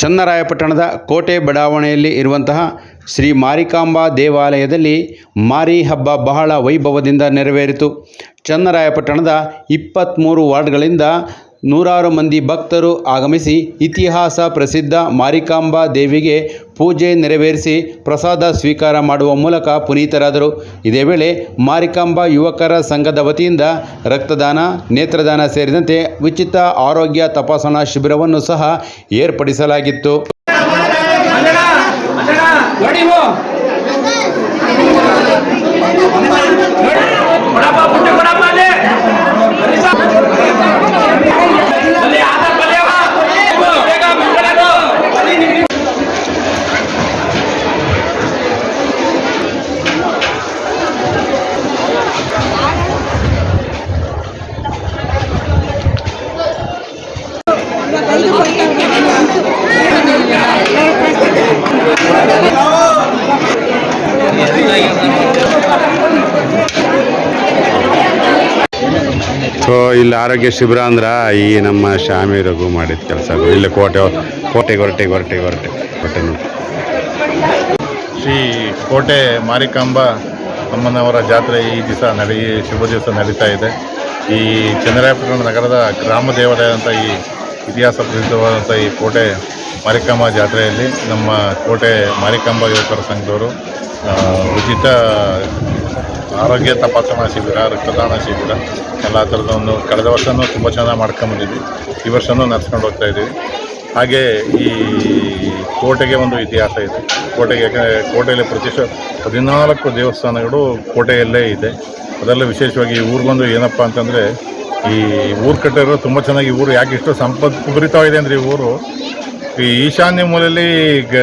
ಚನ್ನರಾಯಪಟ್ಟಣದ ಕೋಟೆ ಬಡಾವಣೆಯಲ್ಲಿ ಇರುವಂತಹ ಶ್ರೀ ಮಾರಿಕಾಂಬಾ ದೇವಾಲಯದಲ್ಲಿ ಮಾರಿ ಹಬ್ಬ ಬಹಳ ವೈಭವದಿಂದ ನೆರವೇರಿತು. ಚನ್ನರಾಯಪಟ್ಟಣದ ಇಪ್ಪತ್ತ್ಮೂರು ವಾರ್ಡ್ಗಳಿಂದ ನೂರಾರು ಮಂದಿ ಭಕ್ತರು ಆಗಮಿಸಿ ಇತಿಹಾಸ ಪ್ರಸಿದ್ಧ ಮಾರಿಕಾಂಬಾ ದೇವಿಗೆ ಪೂಜೆ ನೆರವೇರಿಸಿ ಪ್ರಸಾದ ಸ್ವೀಕಾರ ಮಾಡುವ ಮೂಲಕ ಪುನೀತರಾದರು. ಇದೇ ವೇಳೆ ಮಾರಿಕಾಂಬಾ ಯುವಕರ ಸಂಘದ ವತಿಯಿಂದ ರಕ್ತದಾನ, ನೇತ್ರದಾನ ಸೇರಿದಂತೆ ಉಚಿತ ಆರೋಗ್ಯ ತಪಾಸಣಾ ಶಿಬಿರವನ್ನು ಸಹ ಏರ್ಪಡಿಸಲಾಗಿತ್ತು. ಸೊ ಇಲ್ಲಿ ಆರೋಗ್ಯ ಶಿಬಿರ ಅಂದ್ರೆ ಈ ನಮ್ಮ ಶಾಮಿ ರಘು ಮಾಡಿದ ಕೆಲಸ ಇಲ್ಲಿ ಕೋಟೆ ಕೋಟೆ ಗೊರಟೆ ಗೊರಟೆ ಗೊರಟೆ ಕೋಟೆ ಶ್ರೀ ಕೋಟೆ ಮಾರಿಕಾಂಬ ಅಮ್ಮನವರ ಜಾತ್ರೆ ಈ ದಿವಸ ನಡೆ, ಶುಭ ದಿವಸ ನಡೀತಾ ಇದೆ. ಈ ಚಂದ್ರಾಯಪಟ್ಟಣ ನಗರದ ಗ್ರಾಮ ದೇವಾಲಯ ಅಂತ ಈ ಇತಿಹಾಸ ಪ್ರಸಿದ್ಧವಾದಂಥ ಈ ಕೋಟೆ ಮಾರಿಕಾಂಬ ಜಾತ್ರೆಯಲ್ಲಿ ನಮ್ಮ ಕೋಟೆ ಮಾರಿಕಾಂಬ ಯುವಕರ ಸಂಘದವರು ಉಚಿತ ಆರೋಗ್ಯ ತಪಾಸಣಾ ಶಿಬಿರ ರಕ್ತದಾನ ಶಿಬಿರ ಎಲ್ಲ ಥರದ ಒಂದು ಕಳೆದ ವರ್ಷವೂ ತುಂಬ ಚೆನ್ನಾಗಿ ಮಾಡ್ಕೊಂಡ್ಬಂದಿದ್ವಿ. ಈ ವರ್ಷವೂ ನಡ್ಸ್ಕೊಂಡು ಹೋಗ್ತಾ ಇದ್ದೀವಿ. ಹಾಗೆ ಈ ಕೋಟೆಗೆ ಒಂದು ಇತಿಹಾಸ ಇದೆ. ಕೋಟೆಗೆ ಯಾಕಂದರೆ ಕೋಟೆಯಲ್ಲಿ ಪ್ರತಿಷ್ಠ, ಹದಿನಾಲ್ಕು ದೇವಸ್ಥಾನಗಳು ಕೋಟೆಯಲ್ಲೇ ಇದೆ. ಅದರಲ್ಲೂ ವಿಶೇಷವಾಗಿ ಈ ಊರಿಗೊಂದು ಏನಪ್ಪ ಅಂತಂದರೆ ಈ ಊರು ಕಟ್ಟಿರೋ ತುಂಬ ಚೆನ್ನಾಗಿ ಊರು ಯಾಕೆ ಇಷ್ಟು ಸಂಪತ್ಭರಿತವಾಗಿದೆ ಅಂದರೆ ಈ ಊರು ಈ ಈಶಾನ್ಯ ಮೂಲೆಯಲ್ಲಿ ಗ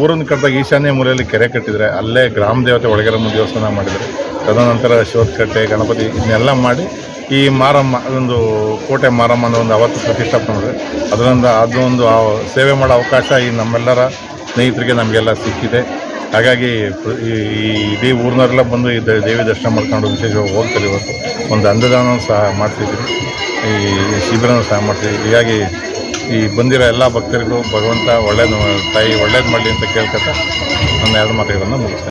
ಊರನ್ನು ಕಟ್ಟಿದಾಗ ಈಶಾನ್ಯ ಮೂಲೆಯಲ್ಲಿ ಕೆರೆ ಕಟ್ಟಿದರೆ ಅಲ್ಲೇ ಗ್ರಾಮ ದೇವತೆ ಒಳಗೆರಮ್ಮ ದೇವಸ್ಥಾನ ಮಾಡಿದರೆ. ತದನಂತರ ಶಿವತ್ಕಟ್ಟೆ ಗಣಪತಿ ಇದನ್ನೆಲ್ಲ ಮಾಡಿ ಈ ಮಾರಮ್ಮ ಅದೊಂದು ಕೋಟೆ ಮಾರಮ್ಮ ಅನ್ನೋ ಒಂದು ಅವತ್ತು ಪ್ರತಿಷ್ಠಾಪನೆ ಮಾಡಿದ್ರೆ. ಅದರಿಂದ ಅದೊಂದು ಸೇವೆ ಮಾಡೋ ಅವಕಾಶ ಈ ನಮ್ಮೆಲ್ಲರ ಸ್ನೇಹಿತರಿಗೆ ನಮಗೆಲ್ಲ ಸಿಕ್ಕಿದೆ. ಹಾಗಾಗಿ ಈ ಇಡೀ ಊರಿನವರೆಲ್ಲ ಬಂದು ಈ ದೇವಿ ದರ್ಶನ ಮಾಡ್ಕೊಂಡು ವಿಶೇಷವಾಗಿ ಹೋಗ್ತಾರೆ ಇವತ್ತು. ಒಂದು ಅಂದದಾನ ಸಹ ಮಾಡ್ತಿದ್ದೀವಿ. ಈ ಶಿಬಿರನ ಸಹ ಮಾಡ್ತೀವಿ ಹೀಗಾಗಿ ಈ ಬಂದಿರೋ ಎಲ್ಲ ಭಕ್ತರಿಗೂ ಭಗವಂತ ಒಳ್ಳೇದು ತಾಯಿ ಒಳ್ಳೇದು ಮಾಡಲಿ ಅಂತ ಕೇಳ್ಕೊತಾ ನನ್ನ ಎರಡು ಮಾತುಗಳನ್ನು ಮುಗಿಸ್ತೇನೆ.